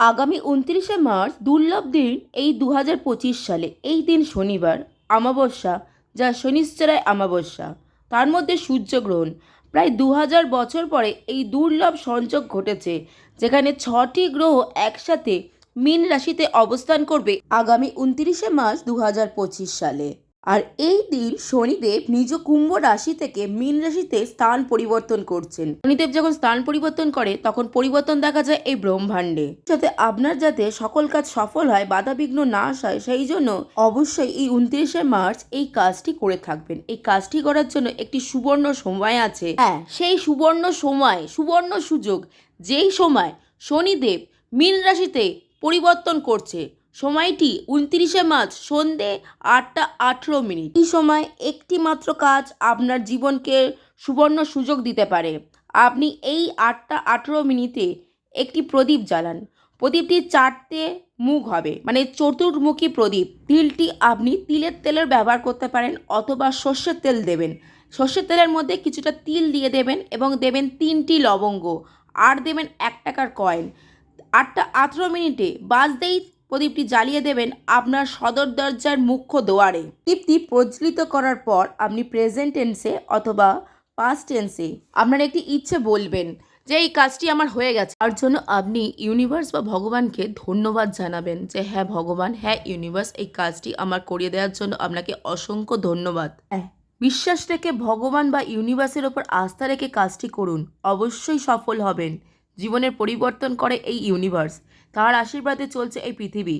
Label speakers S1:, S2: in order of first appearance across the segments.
S1: আগামী উনত্রিশে মার্চ দুর্লভ দিন এই দু হাজার পঁচিশ সালে। এই দিন শনিবার আমাবস্যা যা শনিশ্চরায় অমাবস্যা। তার মধ্যে সূর্যগ্রহণ প্রায় দু হাজার বছর পরে এই দুর্লভ সংযোগ ঘটেছে, যেখানে ছটি গ্রহ একসাথে মীন রাশিতে অবস্থান করবে আগামী উনত্রিশে মার্চ দু হাজার পঁচিশ সালে। আর এই দিন শনিদেব নিজ কুম্ভ রাশি থেকে মীন রাশিতে স্থান পরিবর্তন করছেন। শনিদেব যখন স্থান পরিবর্তন করে, তখন পরিবর্তন দেখা যায় এই ব্রহ্মাণ্ডে। যাতে আপনার যাতে সকল কাজ সফল হয়, বাধাবিঘ্ন না হয় সেই জন্য অবশ্যই এই উনত্রিশে মার্চ এই কাজটি করে থাকবেন। এই কাজটি করার জন্য একটি সুবর্ণ সময় আছে। হ্যাঁ সেই সুবর্ণ সময়, সুবর্ণ সুযোগ, যেই সময় শনিদেব মীন রাশিতে পরিবর্তন করছে সময়টি উনত্রিশে মার্চ সন্ধে আটটা আঠেরো মিনিট। এই সময় একটি মাত্র কাজ আপনার জীবনকে সুবর্ণ সুযোগ দিতে পারে। আপনি এই আটটা আঠেরো মিনিটে একটি প্রদীপ জ্বালান। প্রদীপটি চারটে মুখ হবে মানে চতুর্মুখী প্রদীপ। তিলটি আপনি তিলের তেলের ব্যবহার করতে পারেন অথবা সর্ষের তেল দেবেন। সর্ষের তেলের মধ্যে কিছুটা তিল দিয়ে দেবেন এবং দেবেন তিনটি লবঙ্গ। আর দেবেন এক টাকার কয়েন। আটটা আঠেরো মিনিটে বাজতেই প্রদীপটি জ্বালিয়ে দেবেন আপনার সদর দরজার মুখ্য দুয়ারে। প্রদীপটি প্রজ্বলিত করার পর আপনি প্রেজেন্ট টেন্সে অথবা পাস্ট টেন্সে আপনার একটি ইচ্ছে বলবেন যে এই কাজটি আমার হয়ে গেছে। তার জন্য আপনি ইউনিভার্স বা ভগবানকে ধন্যবাদ জানাবেন যে হ্যাঁ ভগবান হ্যাঁ ইউনিভার্স এই কাজটি আমার করিয়ে দেওয়ার জন্য আপনাকে অসংখ্য ধন্যবাদ। হ্যাঁ বিশ্বাস রেখে ভগবান বা ইউনিভার্সের ওপর আস্থা রেখে কাজটি করুন। অবশ্যই সফল হবেন। জীবনের পরিবর্তন করে এই ইউনিভার্স তার আশীর্বাদে চলছে এই পৃথিবী।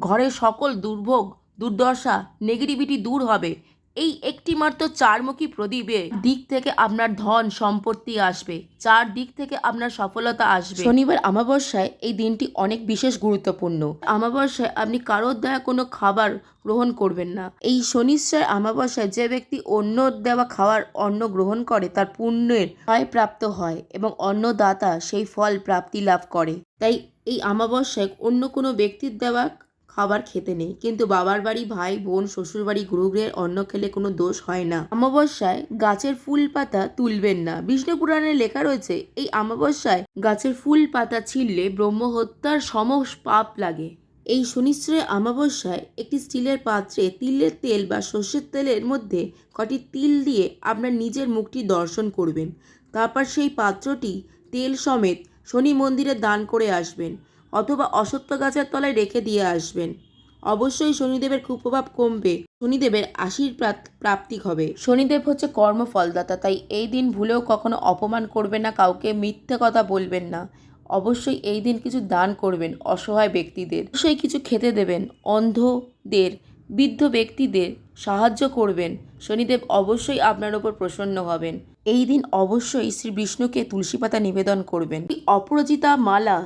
S1: ঘরের সকল দুর্ভোগ, দুর্দশা নেগেটিভিটি দূর হবে। এই একটি মাত্র চারমুখী প্রদীপে দিক থেকে আপনার ধন সম্পত্তি আসবে, চার দিক থেকে আপনার সফলতা আসবে। শনিবার অমাবস্যায় এই দিনটি অনেক বিশেষ গুরুত্বপূর্ণ। অমাবস্যায় আপনি কারোর দেওয়া কোনো খাবার গ্রহণ করবেন না। এই শনিশ্চয় অমাবস্যায় যে ব্যক্তি অন্য দেওয়া খাওয়ার অন্ন গ্রহণ করে, তার পুণ্যের হয় প্রাপ্ত হয় এবং অন্নদাতা সেই ফল প্রাপ্তি লাভ করে। তাই এই অমাবস্যায় অন্য কোনো ব্যক্তির দেওয়া খাবার খেতে নেই। কিন্তু বাবার বাড়ি, ভাই, বোন শ্বশুর বাড়ি গুরুগৃহের অন্ন খেলে কোনো দোষ হয় না। অমাবস্যায় গাছের ফুল পাতা তুলবেন না। বিষ্ণু পুরাণে লেখা রয়েছে, এই অমাবস্যায় গাছের ফুল পাতা ছিঁড়লে ব্রহ্মহত্যার সম পাপ লাগে। এই শনিশ্চয় অমাবস্যায় একটি স্টিলের পাত্রে তিলের তেল বা সর্ষের তেলের মধ্যে কটি তিল দিয়ে আপনার নিজের মুখটি দর্শন করবেন। তারপর সেই পাত্রটি তেল সমেত শনি মন্দিরে দান করে আসবেন। অথবা অসত্য গাছের তলায় রেখে দিয়ে আসবেন। অবশ্যই শনিদেবের কুপ্রভাব কমবে। শনিদেবের আশীর্বাদ প্রাপ্তি হবে। শনিদেব হচ্ছে কর্মফলদাতা, তাই এই দিন ভুলেও কখনো অপমান করবেন না, কাউকে মিথ্যে কথা বলবেন না। অবশ্যই এই দিন কিছু দান করবেন অসহায় ব্যক্তিদের। অবশ্যই কিছু খেতে দেবেন, অন্ধদের, বৃদ্ধ ব্যক্তিদের সাহায্য করবেন। শনিদেব অবশ্যই আপনার ওপর প্রসন্ন হবেন। এই দিন অবশ্যই শ্রী বিষ্ণুকে তুলসী পাতা নিবেদন করবেন। অপরাজিতা মালা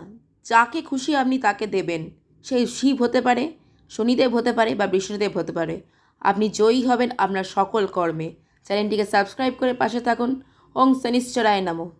S1: যাকে খুশি আপনি তাকে দেবেন। সে শিব হতে পারে, শনিদেব হতে পারে বা বিষ্ণুদেব হতে পারে। আপনি জয়ী হবেন আপনার সকল কর্মে। চ্যানেলটিকে সাবস্ক্রাইব করে পাশে থাকুন। ওং শনিশ্চরায় নমঃ।